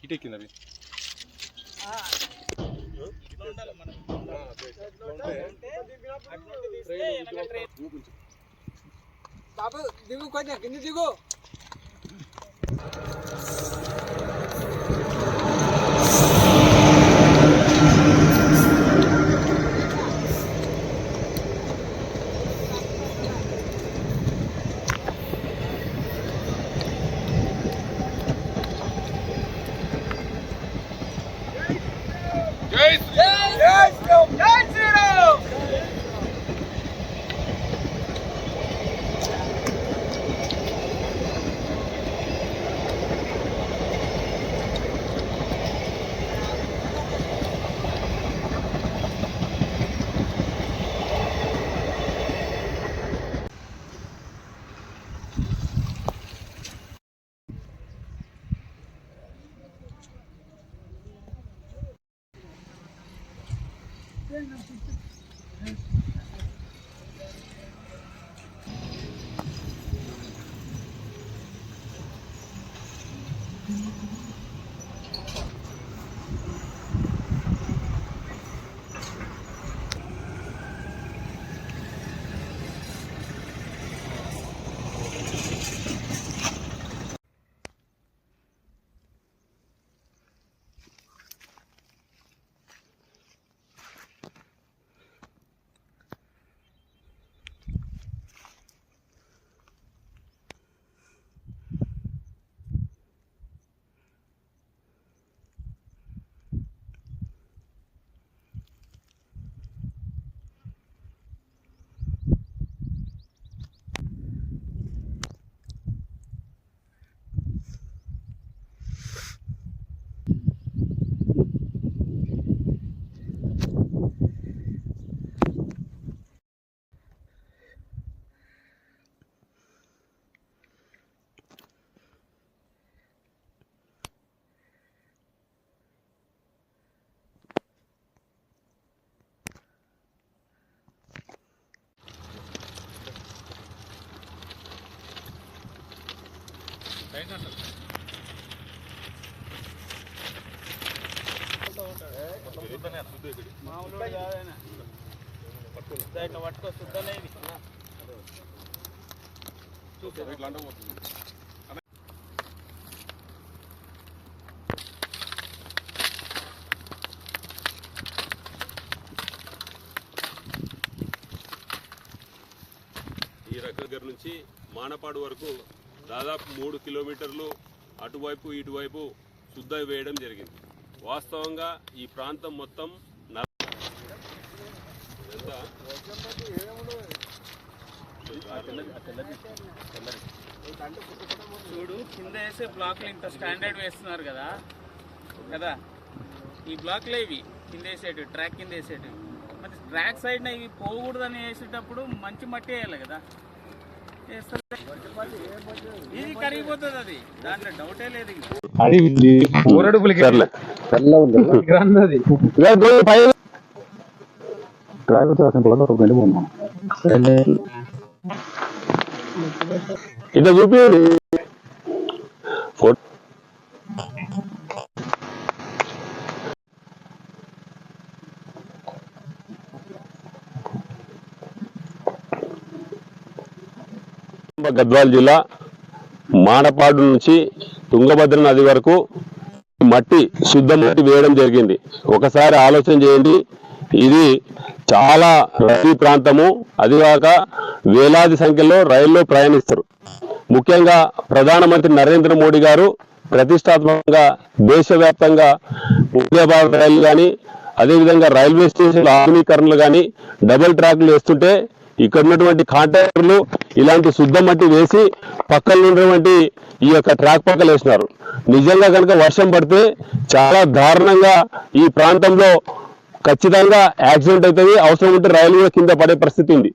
ఇటెక్కింది అవి బాబు దిగు కొంచెం కింద దిగు. Gracias. మామూలు కాదైనా ఇట్లా పట్టుకో శుద్ధనేది ఇట్లా అంటే పోతుంది ఈ రకం దగ్గర నుంచి మానపాడు వరకు దాదాపు మూడు కిలోమీటర్లు అటువైపు ఇటువైపు శుద్ధ వేయడం జరిగింది. వాస్తవంగా ఈ ప్రాంతం మొత్తం చూడు కింద వేసే బ్లాక్లు ఇంత స్టాండర్డ్ వేస్తున్నారు కదా కదా? ఈ బ్లాక్లు ఇవి కింద వేసేటివి ట్రాక్ కింద వేసేటివి. మరి ట్రాక్ సైడ్న ఇవి పోకూడదని వేసేటప్పుడు మంచి మట్టి వేయాలి కదా? ఇది. కరిగిపోతుంది అది దాంట్లో డౌటే లేదు ఇంకా సర్లే ఇట్లా చూపి గద్వాల జిల్లా మాడపాడు నుంచి తుంగభద్ర నది వరకు మట్టి శుద్ధ మట్టి వేయడం జరిగింది. ఒకసారి ఆలోచన చేయండి. ఇది చాలా రద్దీ ప్రాంతము. అదిగాక వేలాది సంఖ్యలో రైల్లో ప్రయాణిస్తారు. ముఖ్యంగా ప్రధానమంత్రి నరేంద్ర మోడీ గారు ప్రతిష్టాత్మకంగా దేశవ్యాప్తంగా భారత్ రైలు కానీ అదేవిధంగా రైల్వే స్టేషన్ల ఆధునీకరణలు కానీ డబుల్ ట్రాక్లు వేస్తుంటే ఇక్కడ ఉన్నటువంటి కాంట్రాక్టర్లు ఇలాంటి శుద్ధ మట్టి వేసి పక్కన ఉన్నటువంటి ఈ యొక్క ట్రాక్ పక్కలు వేసినారు. నిజంగా కనుక వర్షం పడితే చాలా దారుణంగా ఈ ప్రాంతంలో ఖచ్చితంగా యాక్సిడెంట్ అవుతుంది అవసరం ఉంటే రైలు కూడా కింద పడే పరిస్థితి ఉంది.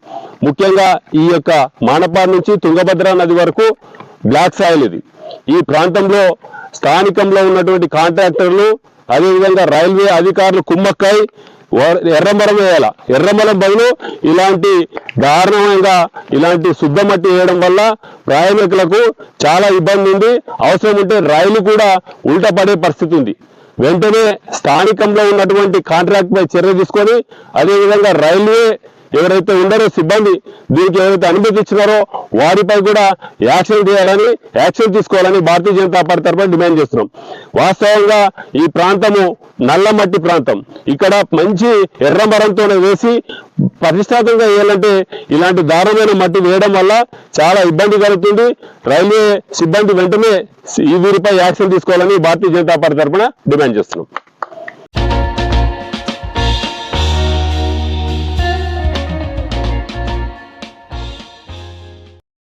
ముఖ్యంగా ఈ యొక్క మానపాడు నుంచి తుంగభద్ర నది వరకు బ్లాక్ సాయిల్ ఇది. ఈ ప్రాంతంలో స్థానికంలో ఉన్నటువంటి కాంట్రాక్టర్లు అదేవిధంగా రైల్వే అధికారులు కుమ్మక్కై ఎర్రమరం వేయాల. ఎర్రమరం బదులు ఇలాంటి దారుణంగా ఇలాంటి శుద్ధ మట్టి వేయడం వల్ల ప్రయాణికులకు చాలా ఇబ్బంది ఉంది. అవసరం ఉంటే రైలు కూడా ఉల్టా పడే పరిస్థితి ఉంది. వెంటనే స్థానికంలో ఉన్నటువంటి కాంట్రాక్ట్ పై చర్య తీసుకొని అదేవిధంగా రైల్వే ఎవరైతే ఉండారో సిబ్బంది దీనికి ఎవరైతే అనుమతి ఇచ్చినారో వారిపై కూడా యాక్షన్ చేయాలని యాక్షన్ తీసుకోవాలని భారతీయ జనతా పార్టీ తరఫున డిమాండ్ చేస్తున్నాం. వాస్తవంగా ఈ ప్రాంతము నల్లమట్టి ప్రాంతం. ఇక్కడ మంచి ఎర్రమరంతో వేసి ప్రతిష్టాత్మకంగా వేయాలంటే ఇలాంటి దారుణమైన మట్టి వేయడం వల్ల చాలా ఇబ్బంది కలుగుతుంది. రైల్వే సిబ్బంది వెంటనే ఈ వీరిపై యాక్షన్ తీసుకోవాలని భారతీయ జనతా పార్టీ తరఫున డిమాండ్ చేస్తున్నాం.